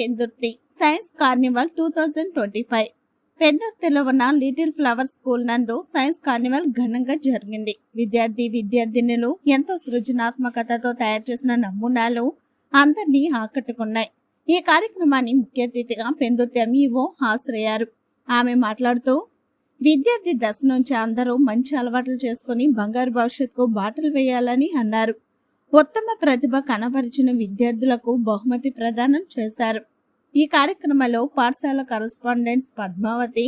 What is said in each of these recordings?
Pendurthi. Science carnival two thousand twenty five. పెందుర్తిలో ఉన్న little flower school నందు science carnival ఘనంగా జరిగింది. విద్యార్థి విద్యార్థినులు ఎంతో సృజనాత్మకతతో తయారు చేసిన నమూనాలు అందరినీ ఆకట్టుకున్నాయి. ఈ కార్యక్రమాన్ని ముఖ్య అతిథిగా పెందుర్తి ఎంఈఓ హాజరయ్యారు ఆమె మాట్లాడుతూ విద్యార్థి దశ నుంచి అందరూ మంచి అలవాట్లు చేసుకుని బంగారు భవిష్యత్తుకు బాటలు వేయాలని అన్నారు. ఉత్తమ ప్రతిభ కనబరిచిన విద్యార్థులకు బహుమతి ప్రదానం చేశారు. ఈ కార్యక్రమంలో పాఠశాల correspondents Padmavathi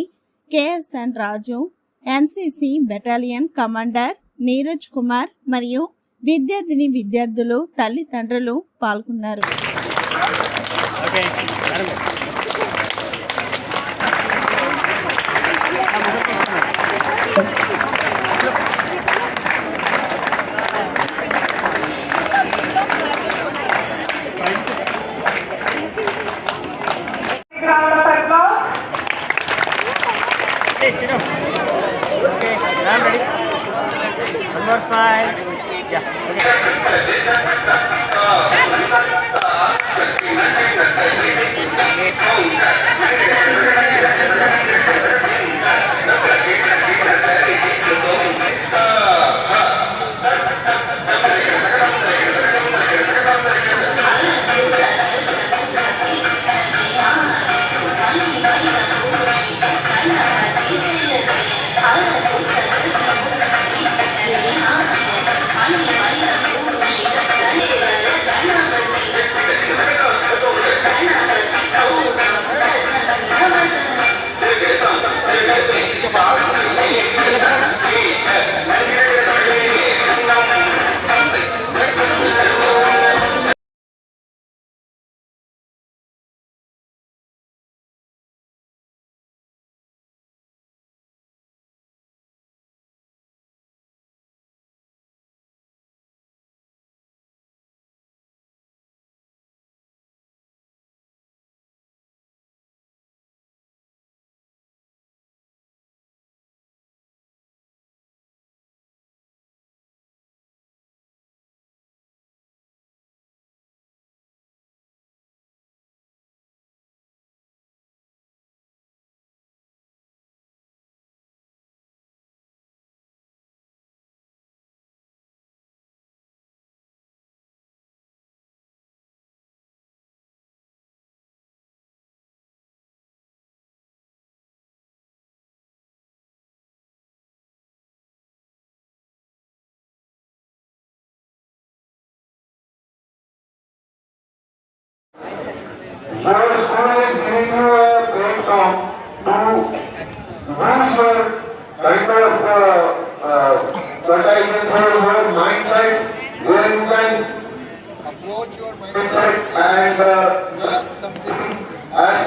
KSN Raju NCC battalion commander Neeraj Kumar మరియు విద్యార్థిని విద్యార్థులు తల్లిదండ్రులు పాల్గొన్నారు. Your school you to your kind of, uh, I can mindset, where approach your mind, mindset and, uh, as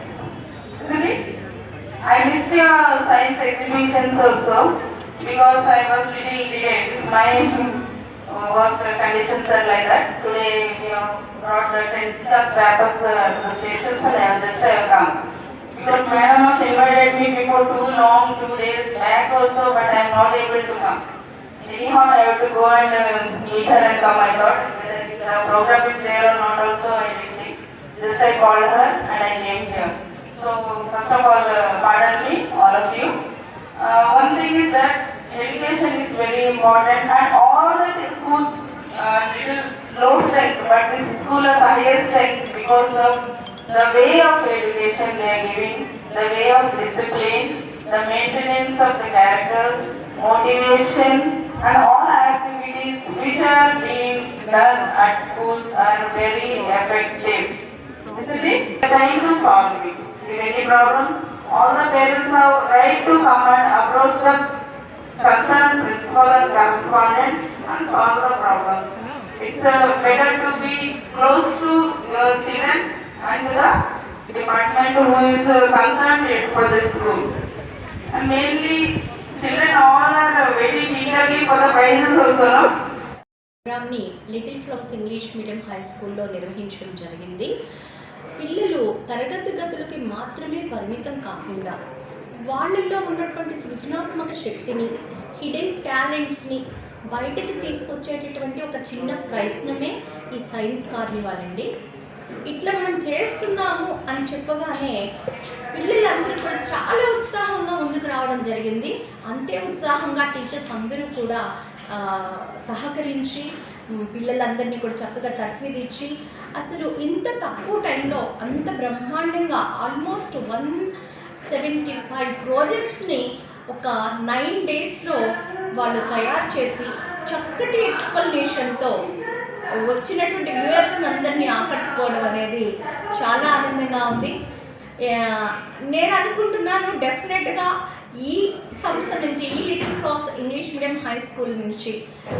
Isn't it? I missed your science exhibitions also because I was little delayed. It's my uh, work conditions are like that. Today we brought the 10th class papers uh, to the stations and I have just uh, come. Because madam has invited me before too long, two days back also, but I am not able to come. Anyhow, I have to go and uh, meet her and come, I thought. Whether the program is there or not also, I didn't think. Just I called her and I came here. So, first of all, uh, pardon me, all of you. Uh, one thing is that education is very important and all the schools uh, little slow strength, but this school has highest strength because of the way of education they are giving, the way of discipline, the maintenance of the characters, motivation, and all activities which are being done at schools are very effective. Isn't it? Trying to solve it. If any problems, all the parents have right to come and approach the concerned principal and correspondent and solve the problems. It's uh, better to be close to your children and the department who is uh, concerned for the school. And mainly, children all are waiting eagerly for the prizes also, no? ప్రోగ్రామ్ని little flowers English medium high స్కూల్లో నిర్వహించడం జరిగింది పిల్లలు తరగతి గదులకి మాత్రమే పరిమితం కాకుండా వాళ్ళల్లో ఉన్నటువంటి సృజనాత్మక శక్తిని హిడెన్ టాలెంట్స్ని బయటకు తీసుకొచ్చేటటువంటి ఒక చిన్న ప్రయత్నమే ఈ సైన్స్ కార్నివాల్ అండి ఇట్లా మనం చేస్తున్నాము అని చెప్పగానే పిల్లలందరూ కూడా చాలా ఉత్సాహంగా ముందుకు రావడం జరిగింది. అంతే ఉత్సాహంగా టీచర్స్ అందరూ కూడా సహకరించి పిల్లలందరినీ కూడా చక్కగా తర్ఫీదిచ్చి అసలు ఇంత తక్కువ టైంలో అంత బ్రహ్మాండంగా ఆల్మోస్ట్ వన్ సెవెంటీ ఫైవ్ ప్రాజెక్ట్స్ని ఒక నైన్ డేస్లో వాళ్ళు తయారు చేసి చక్కటి ఎక్స్ప్లెనేషన్తో వచ్చినటువంటి వ్యూవర్స్ అందరినీ ఆకట్టుకోవడం అనేది చాలా ఆనందంగా ఉంది. నేను అనుకుంటున్నాను డెఫినెట్గా ఈ సంస్థ నుంచి ఈ little flowers English medium high school నుంచి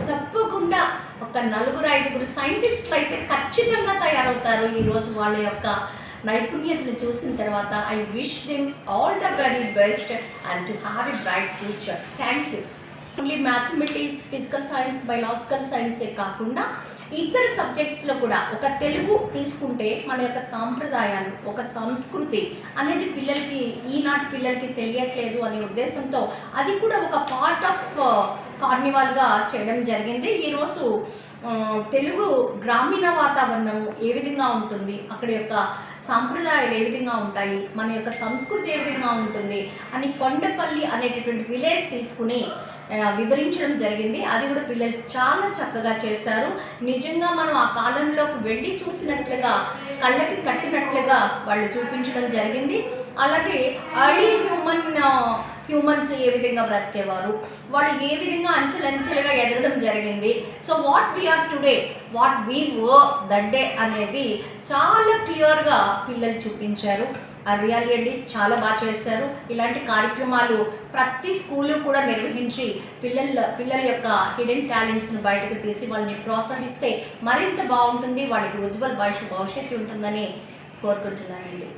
తప్పకుండా ఒక నలుగురు ఐదుగురు సైంటిస్టులు అయితే ఖచ్చితంగా తయారవుతారు. ఈరోజు వాళ్ళ యొక్క నైపుణ్యతను చూసిన తర్వాత I wish them all the very best and to have a bright future thank you only mathematics physical science biological సైన్సే కాకుండా ఇతర సబ్జెక్ట్స్లో కూడా ఒక తెలుగు తీసుకుంటే మన యొక్క సాంప్రదాయాలు ఒక సంస్కృతి అనేది పిల్లలకి ఈనాటి పిల్లలకి తెలియట్లేదు అనే ఉద్దేశంతో అది కూడా ఒక పార్ట్ ఆఫ్ కార్నివాల్గా చేయడం జరిగింది. ఈరోజు తెలుగు గ్రామీణ వాతావరణం ఏ విధంగా ఉంటుంది అక్కడ యొక్క సాంప్రదాయాలు ఏ విధంగా ఉంటాయి మన యొక్క సంస్కృతి ఏ విధంగా ఉంటుంది అని కొండపల్లి అనేటటువంటి విలేజ్ తీసుకుని వివరించడం జరిగింది. అది కూడా పిల్లలు చాలా చక్కగా చేశారు. నిజంగా మనం ఆ కాలంలోకి వెళ్ళి చూసినట్లుగా కళ్ళకి కట్టినట్లుగా వాళ్ళు చూపించడం జరిగింది. అలాగే అర్లీ హ్యూమన్ హ్యూమన్స్ ఏ విధంగా బ్రతికేవారు? వాళ్ళు ఏ విధంగా అంచెలంచెలుగా ఎదగడం జరిగింది? So what we are today what we were that day అనేది చాలా క్లియర్గా పిల్లలు చూపించారు. ఆ రియాలి అండి చాలా బాగా చేశారు. ఇలాంటి కార్యక్రమాలు ప్రతి స్కూల్లో కూడా నిర్వహించి పిల్లల పిల్లల యొక్క హిడెన్ టాలెంట్స్ను బయటకు తీసి వాళ్ళని ప్రోత్సహిస్తే మరింత బాగుంటుంది వాళ్ళకి ఉజ్వల భవిష్యత్ భవిష్యత్తు ఉంటుందని కోరుకుంటున్నానండి.